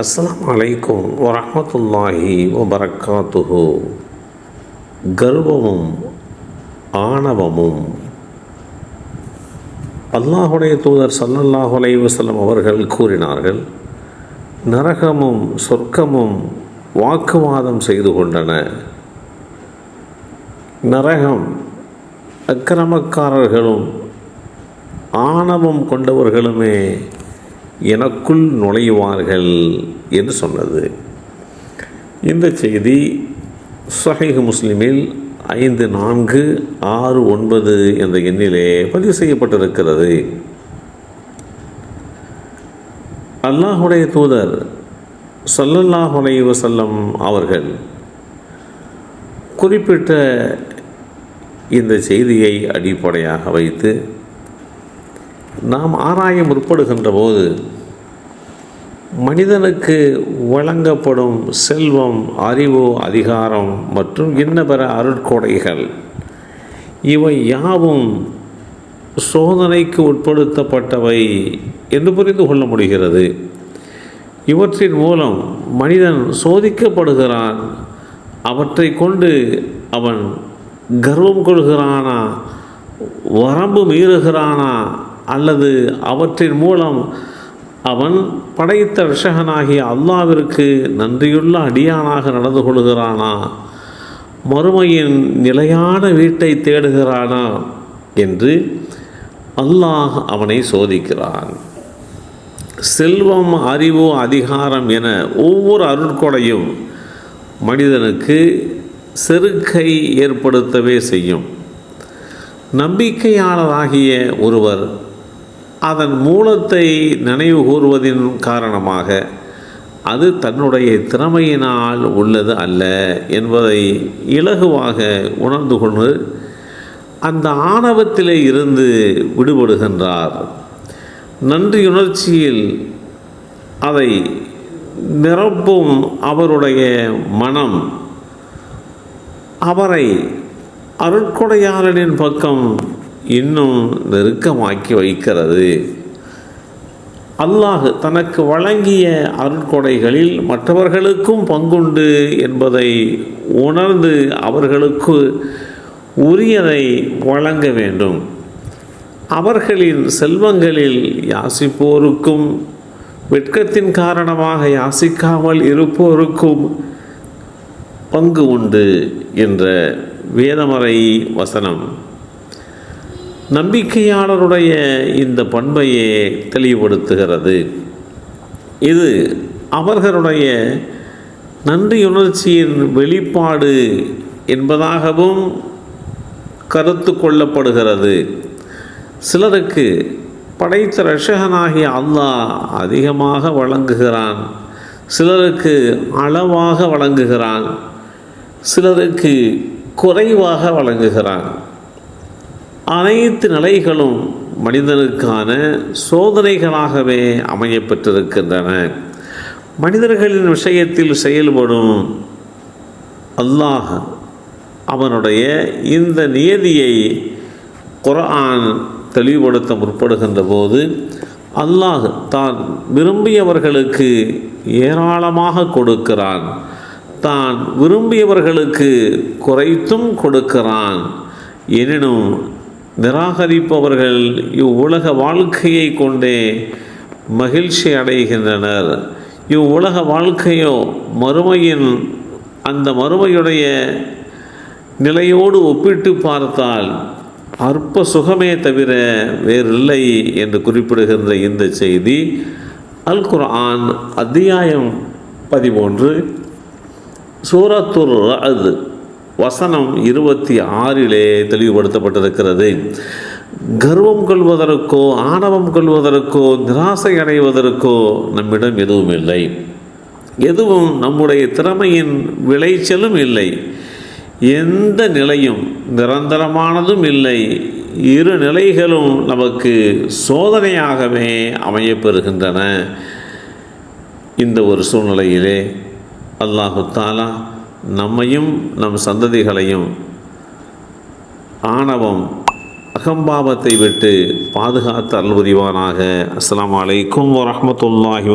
அஸ்லாம் அலைக்கும் வரமத்துல்லாஹி வபரக்காத்துஹு. கர்வமும் ஆணவமும். அல்லாஹுடைய தூதர் சல்லல்லாஹு அலைவசல்லம் அவர்கள் கூறினார்கள் நரகமும் சொர்க்கமும் வாக்குவாதம் செய்து கொண்டன. நரகம் அக்கிரமக்காரர்களும் ஆணவம் கொண்டவர்களுமே எனக்குள் நுழைவார்கள் என்று சொன்னது. இந்த செய்தி சஹீஹ் முஸ்லிமில் ஐந்து நான்கு ஆறு ஒன்பது என்ற எண்ணிலே பதிவு செய்யப்பட்டிருக்கிறது. அல்லாஹுடைய தூதர் ஸல்லல்லாஹு அலைஹி அவர்கள் குறிப்பிட்ட இந்த செய்தியை அடிப்படையாக வைத்து நாம் ஆராய முற்படுகின்ற போது மனிதனுக்கு வழங்கப்படும் செல்வம் அறிவு அதிகாரம் மற்றும் இன்ன அருட்கொடைகள். இவை யாவும் சோதனைக்கு உட்படுத்தப்பட்டவை என்று புரிந்து கொள்ள முடிகிறது. இவற்றின் மூலம் மனிதன் சோதிக்கப்படுகிறான் அவற்றை கொண்டு அவன் கர்வம் கொள்கிறானா வரம்பு மீறுகிறானா அல்லது அவற்றின் மூலம் அவன் படைத்த ரிஷகனாகிய அல்லாவிற்கு நன்றியுள்ள அடியானாக நடந்து கொள்கிறானா? மறுமையின் நிலையான வீட்டை தேடுகிறானா? என்று அல்லாஹ் அவனை சோதிக்கிறான். செல்வம் அறிவு அதிகாரம் என ஒவ்வொரு அருட்கொடையும் மனிதனுக்கு செருக்கை ஏற்படுத்தவே செய்யும். நம்பிக்கையாளராகிய ஒருவர் அதன் மூலத்தை நினைவு கூறுவதின் காரணமாக அது தன்னுடைய திறமையினால் உள்ளது அல்ல என்பதை இலகுவாக உணர்ந்து கொண்டு அந்த ஆணவத்திலே இருந்து விடுபடுகின்றார். நன்றியுணர்ச்சியில் அதை நிரப்பும் அவருடைய மனம் அவரை அருட்கொடையாளனின் பக்கம் இன்னும் நெருக்கமாக்கி வைக்கிறது. அல்லாஹ் தனக்கு வழங்கிய அருட்கொடைகளில் மற்றவர்களுக்கும் பங்குண்டு என்பதை உணர்ந்து அவர்களுக்கு உரியதை வழங்க வேண்டும். அவர்களின் செல்வங்களில் யாசிப்போருக்கும் வெட்கத்தின் காரணமாக யாசிக்காமல் இருப்போருக்கும் பங்கு உண்டு என்ற வேதமறை வசனம். நம்பிக்கையாளருடைய இந்த பண்பையே தெளிவுபடுத்துகிறது. இது அவர்களுடைய நன்றியுணர்ச்சியின் வெளிப்பாடு என்பதாகவும் கருத்து கொள்ளப்படுகிறது. சிலருக்கு படைத்த ரஷகனாகிய அல்லாஹ் அதிகமாக வழங்குகிறான். சிலருக்கு அளவாக வழங்குகிறான். சிலருக்கு குறைவாக வழங்குகிறான். அனைத்து நிலைகளும் மனிதனுக்கான சோதனைகளாகவே அமையப்பெற்றிருக்கின்றன மனிதர்களின் விஷயத்தில் செயல்படும் அல்லாஹ் அவனுடைய இந்த நியதியை குரான் தெளிவுபடுத்த முற்படுகின்ற போது அல்லாஹ் தான் விரும்பியவர்களுக்கு ஏராளமாக கொடுக்கிறான். தான் விரும்பியவர்களுக்கு குறைத்தும் கொடுக்கிறான். எனினும் நிராகரிப்பவர்கள் இவ்வுலக வாழ்க்கையை கொண்டே மகிழ்ச்சி அடைகின்றனர். இவ்வுலக வாழ்க்கையோ மறுமையின் அந்த மறுமையுடைய நிலையோடு ஒப்பிட்டு பார்த்தால் அற்ப சுகமே தவிர வேறில்லை என்று குறிப்பிடுகின்ற இந்த செய்தி. அல் குர்ஆன் அத்தியாயம் பதிமூன்று சூரத்துர் அது வசனம் இருபத்தி ஆறிலே தெளிவுபடுத்தப்பட்டிருக்கிறது. கர்வம் கொள்வதற்கோ ஆணவம் கொள்வதற்கோ நிராசை அடைவதற்கோ நம்மிடம் எதுவும் இல்லை. எதுவும் நம்முடைய திறமையின் விளைச்சலும் இல்லை. எந்த நிலையும் நிரந்தரமானதும் இல்லை. இரு நிலைகளும் நமக்கு சோதனையாகவே அமையப்பெறுகின்றன. இந்த ஒரு சூழ்நிலையிலே அல்லாஹு தாலா நம்மையும் நம் சந்ததிகளையும் ஆணவம் அகம்பாவத்தை விட்டு பாதுகாத்து அருள் அஸ்லாம் வலைக்கம் அலைக்கும் வரஹ்மத்துல்லாஹி